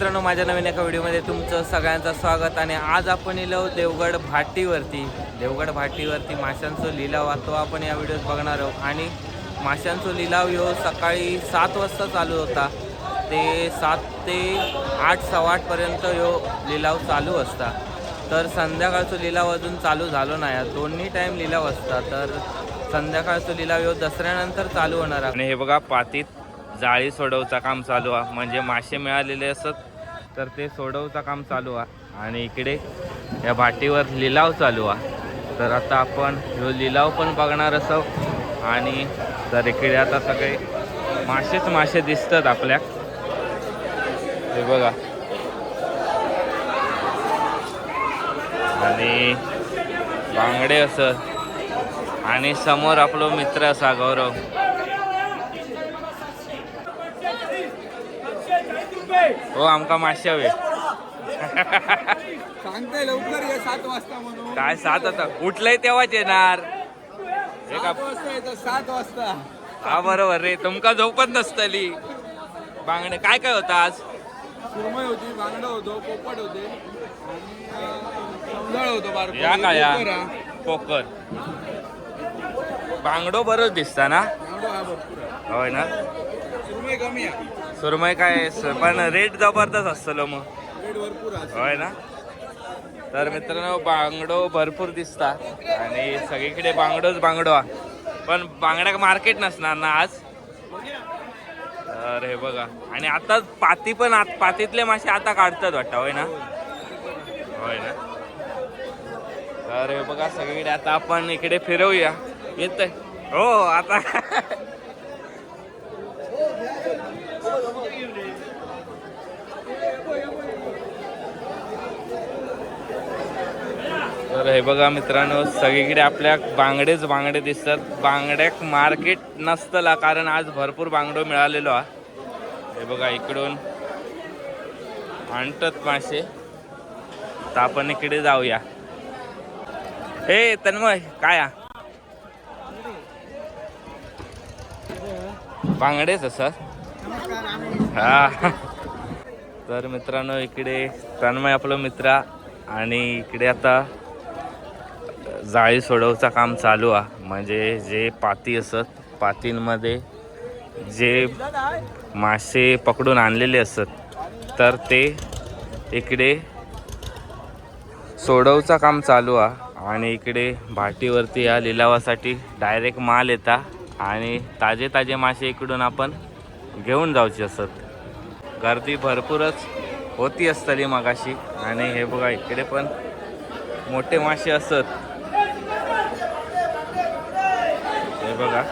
मित्रांनो माझ्या नवीन एका व्हिडिओमध्ये तुमचं सगळ्यांचं स्वागत आणि आज आपण इलो देवगड भाटीवरती. देवगड भाटीवरती माशांचं लिलाव. तो आपण या व्हिडिओत बघणार आहोत. आणि माशांचं लिलाव ह्यो सकाळी सात वाजता चालू होता. ते सात ते आठ सव्वा आठपर्यंत ह्यो लिलाव चालू असता. तर संध्याकाळचं लिलाव अजून चालू झालो नाही. दोन्ही टाईम लिलाव असता. तर संध्याकाळचं लिलाव ह्यो दसऱ्यानंतर चालू होणार आहे. आणि हे बघा पातीत जाळी सोडवचा काम चालू आहे. म्हणजे मासे मिळालेले असत तर ते सोडवचा काम चालू आहे. आणि इकडे या भाटीवर लिलाव चालू आहे. तर आता आपण ह्यो लिलाव पण बघणार असो. आणि तर इकडे आता सगळे मासेच मासे दिसतात आपल्या. हे बघा. आणि बांगडे असत आणि समोर आपलो मित्र असा गौरव. हो आमका मासे हवे सांगताय लवकर ये सात वाजता म्हणून. काय सात आता? उठलंय तेव्हाच येणार. हे का सात वाजता येतं सात वाजता. हा बरोबर रे. तुमका झोपत नसतली. बांगडे काय काय होतं आज? सुरमई होती बांगडा होतो पोपट होते. आणि अं, सौंदळ होतो बारको. या का या? पोकर हा. पोकर बांगडो बरोच दिसता ना? बांगडो हा भरपूर आहे. होय ना? सुरमई कमी आहे. सुरमई काय पण रेट जबरदस्त असतलो मग. होय ना? तर मित्रांनो बांगडो भरपूर दिसता आणि सगळीकडे बांगडोच बांगडो. पण बांगड्या मार्केट नसणार ना आज? तर हे बघा. आणि आता पाती पण आत- पातीतले मासे आता काढतात वाटतं होय ना? होय ना? तर हे बघा सगळीकडे आता आपण इकडे फिरवूया. येत हो आता तर हे बघा मित्रांनो सगळीकडे आपल्या बांगडेच बांगडे दिसतात. बांगड्याक मार्केट नसतला कारण आज भरपूर बांगडो मिळालेलो हा. हे बघा इकडून. आणतात मासे. तर आपण इकडे जाऊया. हे तन्मय काय बांगडेच सर. हा. तर मित्रांनो इकडे तन्मय आपलं मित्र आणि इकडे आता जाळी सोडवचा काम चालू आहे म्हणजे जे पाती असत पातींमध्ये जे मासे पकडून आणलेले असत तर ते इकडे सोडवचा काम चालू आहे आणि इकडे भाटीवरती या लिलावासाठी डायरेक्ट माल येता. आणि ताजे ताजे मासे इकडून आपण घेऊन जाऊची असत. गर्दी भरपूरच होती असतली मगाशी. आणि हे बघा इकडे पण मोठे मासे असत. हे बघा.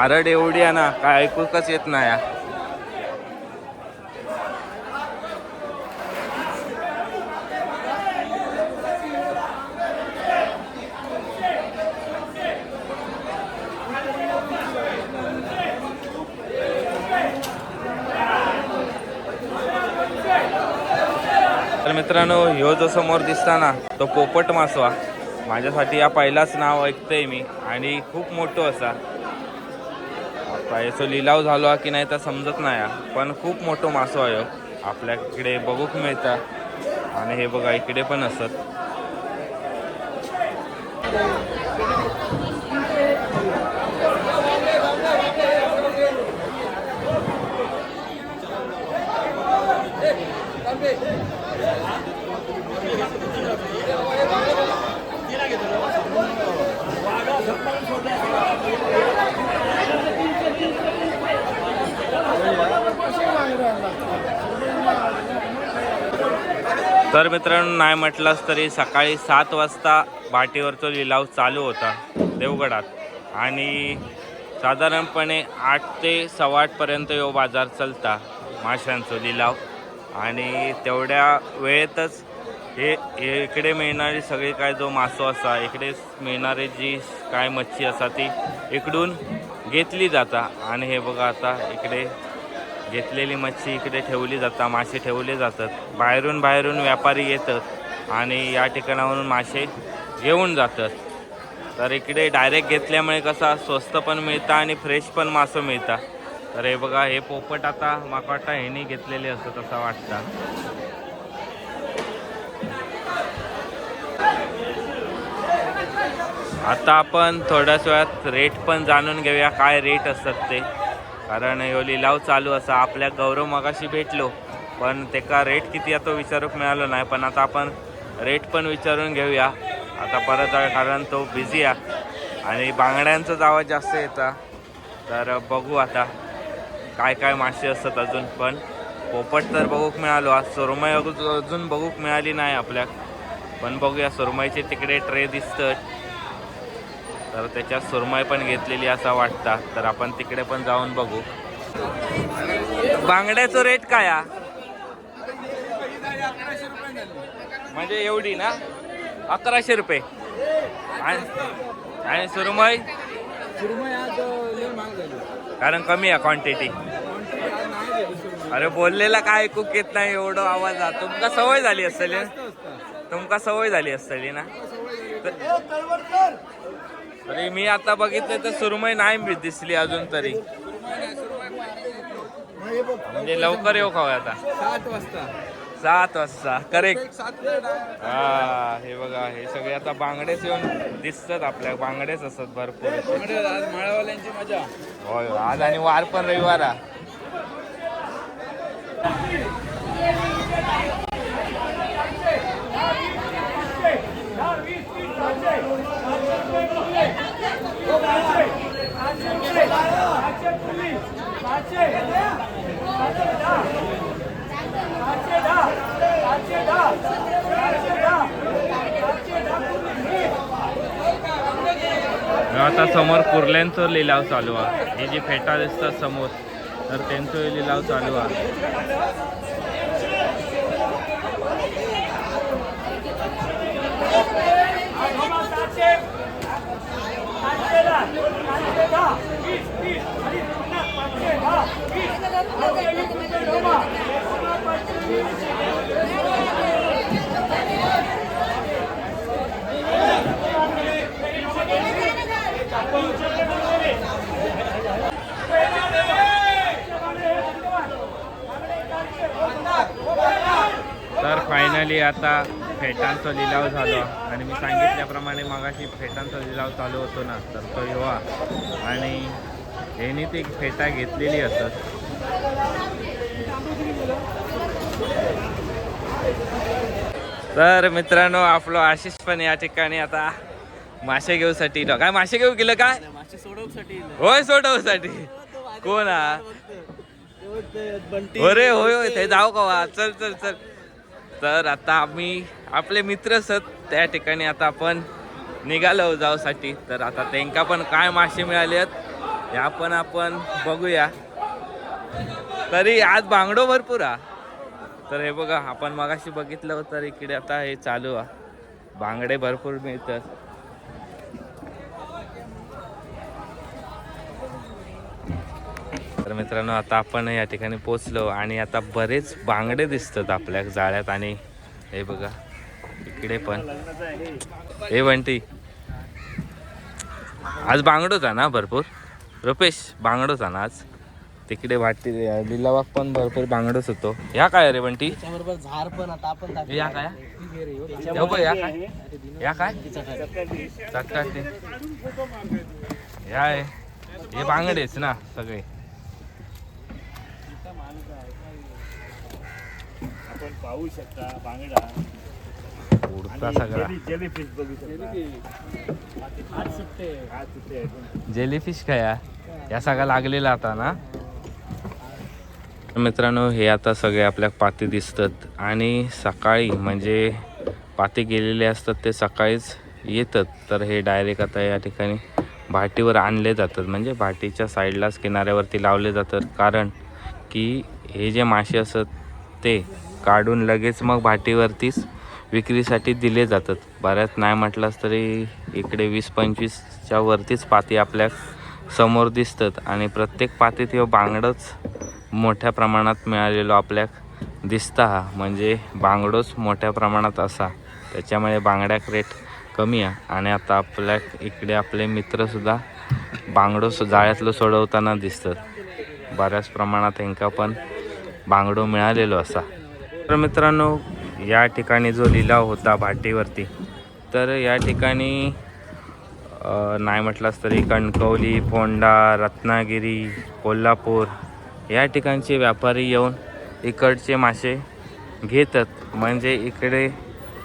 आरड एवढी आहे ना काय ऐकूकच येत नाही. मित्रांनो ह्यो जो समोर दिसता ना तो पोपट मासवा. माझ्यासाठी या पहिलाच नाव ऐकतंय मी आणि खूप मोठं असा. आता याचा लिलाव झालो की नाही तर समजत नाही पण खूप मोठं मासो आहे. आपल्याकडे बघूक मिळता. आणि हे बघा इकडे पण असत. तर मित्रांनो नाही म्हटलंच तरी सकाळी सात वाजता बाटीवरचा लिलाव चालू होता देवगडात. आणि साधारणपणे आठ ते सव्वा आठपर्यंत यो बाजार चलता माशांचो लिलाव. आणि तेवढ्या वेळेतच हे इकडे मिळणारी सगळी काय जो मासो असा इकडे मिळणारी जी काय मच्छी असा ती इकडून घेतली जाता. आणि हे बघा आता इकडे घेतलेली मच्छी इकडे ठेवली जातात मासे ठेवले जातात. बाहेरून बाहेरून व्यापारी येतात आणि या ठिकाणावरून मासे घेऊन जातात. तर इकडे डायरेक्ट घेतल्यामुळे कसा स्वस्त पण मिळतं आणि फ्रेश पण मासं मिळतात. तर हे बघा हे पोपट आता माका वाटतं ह्यानी घेतलेले असत असं वाटतं. आता आपण थोड्याच वेळात रेट पण जाणून घेऊया काय रेट असतात ते. कारण ह्यो लिलाव चालू असा आपल्या गौरव मगाशी भेटलो पण तेका रेट किती आहे तो विचारूक मिळालो नाही. पण आता आपण रेट पण विचारून घेऊया. आता परत कारण तो बिझी आहे. आणि बांगड्यांचाच आवाज जास्त येता. तर बघू आता. काय काय मासे असतात अजून पण पोपट तर बघूक मिळालो. आज सुरमई अजून अजून बघूक मिळाली नाही आपल्याक पण बघूया सुरमईचे तिकडे ट्रे दिसतात. तर त्याच्यात सुरमई पण घेतलेली असा वाटतं. तर आपण तिकडे पण जाऊन बघू. बांगड्याचं रेट काय हा? म्हणजे एवढी ना? अकराशे रुपये. आणि सुरमई? सुरमई आज महाग झाली. कारण कमी आहे क्वांटिटी अरे बोललेला काय ऐकूक येत नाही एवढं आवाज तुमका सवय झाली असेल तुमका सवय झाली असतली ना? तरी मी आता बघितलं तर सुरमई नाही दिसली अजून तरी. म्हणजे लवकर येऊ खाऊ आता. सात वाजता. सात वाजता करेक्ट हा हे बघा हे सगळे आता बांगडेच येऊन दिसतात आपल्या बांगडेच असतात भरपूर म्हणजे आज माळावाल्यांची मजा होय आज आणि वार पण रविवार हा. आता समोर कुर्ल्यांचं लिलाव चालू आहे हे जे फेटा दिसतात समोर तर त्यांचं लिलाव चालू आहे तर फायनली आता फेटांचा लिलाव झाला. आणि मी सांगितल्याप्रमाणे मगाशी फेटांचा लिलाव चालू होतो ना तर तो युवा आणि यांनी ती फेटा घेतलेली असत तर मित्रांनो आपलं आशिष पण या ठिकाणी आता मासे घेऊसाठी काय मासे घेऊ गेलं काय? मासे सोडवसाठी होय सोडवसाठी. कोण हा? अरे होय होय ते जाऊ का? चल चल चल. तर आता आम्ही आपले मित्र सत त्या ठिकाणी आता आपण निघालो जाऊसाठी. तर आता त्यांका पण काय मासे मिळालेत या पण आपण बघूया. तरी आज बांगडो भरपूर हा. तर हे बघा आपण मगाशी बघितलं तर इकडे आता हे चालू आहे. बांगडे भरपूर मिळतात. तर मित्रांनो आता आपण या ठिकाणी पोचलो आणि आता बरेच बांगडे दिसतात आपल्या जाळ्यात आणि हे बघा इकडे पण. हे बंटी आज बांगडोचा ना भरपूर? रुपेश बांगडोचा ना आज? तिकडे वाटते लिलावाक पण भरपूर बांगडोच होतो. या काय रे बंटी? त्याच्याबरोबर झार पण आता आपण. या काय? यो या. चटकाटे या. हे बांगडेच ना सगळे. आपण पाहू शकता बांगडा. उडता सगळा. जेलीफिश बघू. जेलीफिश काय या? या सगळा लागलेला आता ना? मित्रांनो हे आता सगळे आपल्या पाती दिसतात. आणि सकाळी म्हणजे पाती गेलेले असतात ते सकाळीच येतात. तर हे डायरेक्ट आता या ठिकाणी भाटीवर आणले जातात. म्हणजे भाटीच्या साईडलाच किनाऱ्यावरती लावले जातात. कारण की हे जे मासे असतात ते काढून लगेच मग भाटीवरतीच विक्रीसाठी दिले जातात. बऱ्याच नाही म्हटलंच तरी इकडे वीस पंचवीसच्या वरतीच पाती आपल्यासमोर दिसतात. आणि प्रत्येक पातीत हे बांगडंच मोठ्या प्रमाणात मिळालेलो आपल्याक दिसता हा. म्हणजे बांगडोच मोठ्या प्रमाणात असा. त्याच्यामुळे बांगड्याक रेट कमी आहे. आणि आता आपल्या इकडे आपले मित्रसुद्धा बांगडो जाळ्यातलं सोडवताना दिसतात. बऱ्याच प्रमाणात त्यांना पण बांगडो मिळालेलो असा. तर मित्रांनो या ठिकाणी जो लिलाव होता भाटीवरती तर या ठिकाणी नाही म्हटलंच तरी कणकवली फोंडा रत्नागिरी कोल्हापूर या ठिकाणचे व्यापारी येऊन इकडचे मासे घेतात. म्हणजे इकडे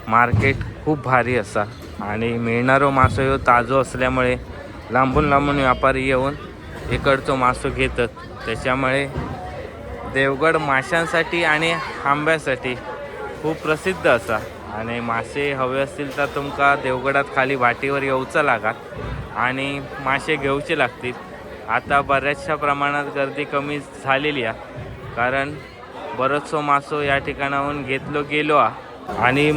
मार्केट खूप भारी असा. आणि मिळणारो मासो हो ताजो असल्यामुळे लांबून लांबून व्यापारी येऊन इकडचो मासो घेतात. त्याच्यामुळे देवगड माशांसाठी आणि आंब्यासाठी खूप प्रसिद्ध असा. आणि मासे हवे असतील तर तुमका देवगडात खाली वाटेवर येऊचं लागात आणि मासे घेऊचे लागतील. आता बऱ्याचशा प्रमाणात गर्दी कमी झालेली आहे. कारण बरंचसो मासो या ठिकाणाहून घेतलो गेलो आ. आणि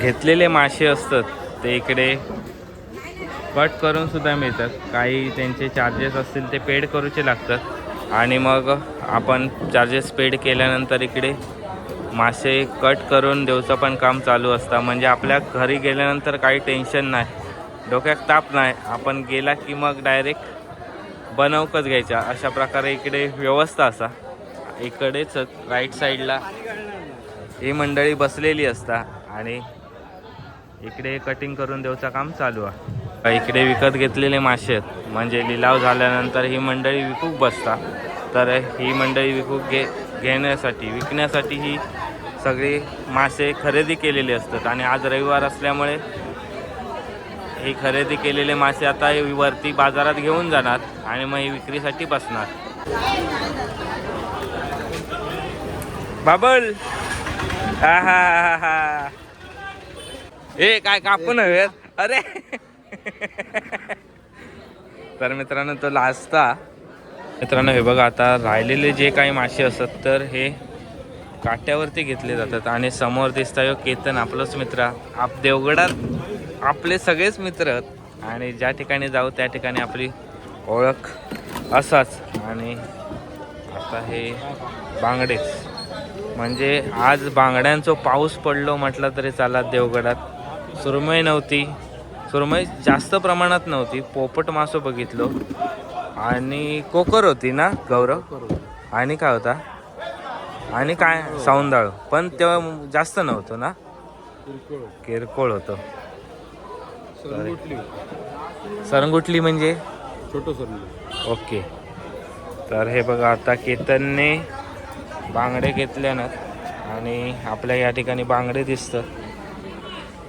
घेतलेले मासे असतात ते इकडे कट करून सुद्धा मिळतात. काही त्यांचे चार्जेस असतील ते पेड करूचे लागतात. आणि मग आपण चार्जेस पेड केल्यानंतर इकडे मासे कट करून देवचं पण काम चालू असतं. म्हणजे आपल्या घरी गेल्यानंतर काही टेन्शन नाही. डोक्यात ताप नाही. आपण गेला की मग डायरेक्ट बनवकच घ्यायच्या. अशा प्रकारे इकडे व्यवस्था असा. इकडेच राईट साईडला ही मंडळी बसलेली असता. आणि इकडे कटिंग करून देवचं काम चालू आहे. इकडे विकत घेतलेले मासे आहेत. म्हणजे लिलाव झाल्यानंतर ही मंडळी विकूक बसता. तर ही मंडळी विकूक घे घेण्यासाठी विकण्यासाठी ही सगळी मासे खरेदी केलेली असतात. आणि आज रविवार असल्यामुळे हे खरेदी केलेले मासे आता वरती बाजारात घेऊन जाणार आणि मग हे विक्रीसाठी बसणार. बाबल! हा हा हा हा ए काय कापून हवेत अरे! तर मित्रांनो तो लाजता मित्रांनो हे बघा आता राहिलेले जे काही मासे असतात तर हे काट्यावरती घेतले जातात आणि समोर दिसता यो हो केतन आपलाच मित्र. आप देवगडात. आपले सगळेच मित्र आहेत. आणि ज्या ठिकाणी जाऊ त्या ठिकाणी आपली ओळख असाच. आणि आता हे बांगडेच म्हणजे आज बांगड्यांचो पाऊस पडलो म्हटलं तरी चाला देवगडात. सुरमई नव्हती. सुरमई जास्त प्रमाणात नव्हती. पोपट मासो बघितलो. आणि कोकर होती ना गौरव? आणि काय होता? आणि काय? सावंदाळ. पण तेव्हा जास्त नव्हतं ना? किरकोळ किरकोळ होतं. सरंगुटली. सरंगुटली म्हणजे? छोटं सरंगुटली. ओके. तर हे बघा आता केतनने बांगडे घेतल्यानं आणि आपल्या या ठिकाणी बांगडे दिसतं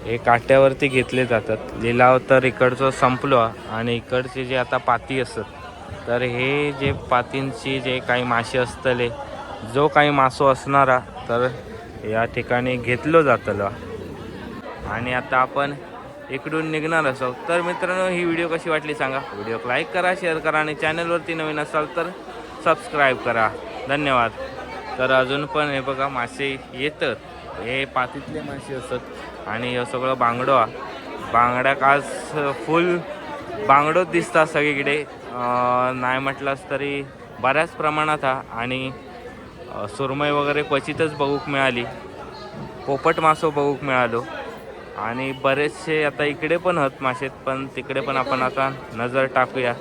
हे काट्यावरती घेतले जातात. लिलाव तर इकडचं संपलो आणि इकडचे जे आता पाती असतात. तर हे जे पातींची जे काही मासे असतले जो काही मासो असणारा तर या ठिकाणी घेतलो जातलो. आणि आता आपण इकडून निघणार असो तर मित्रांनो ही व्हिडिओ कशी वाटली सांगा. व्हिडिओ लाईक करा शेअर करा आणि चॅनलवरती नवीन असाल तर सबस्क्राईब करा. धन्यवाद. तर अजून पण हे बघा मासे येतात हे पातीतले मासे असतात आणि हे सगळं बांगडो. बांगड्या बांगड्याक आज फुल बांगडोच दिसतात सगळीकडे. नाही म्हटलंच तरी बऱ्याच प्रमाणात हा. आणि सुरमई वगैरे क्वचितच बघूक मिळाली. पोपट मासो बघूक मिळालो. आणि बरेचसे आता इकडे पण आहेत मासे पण तिकडे पण आपण आता नजर टाकूया.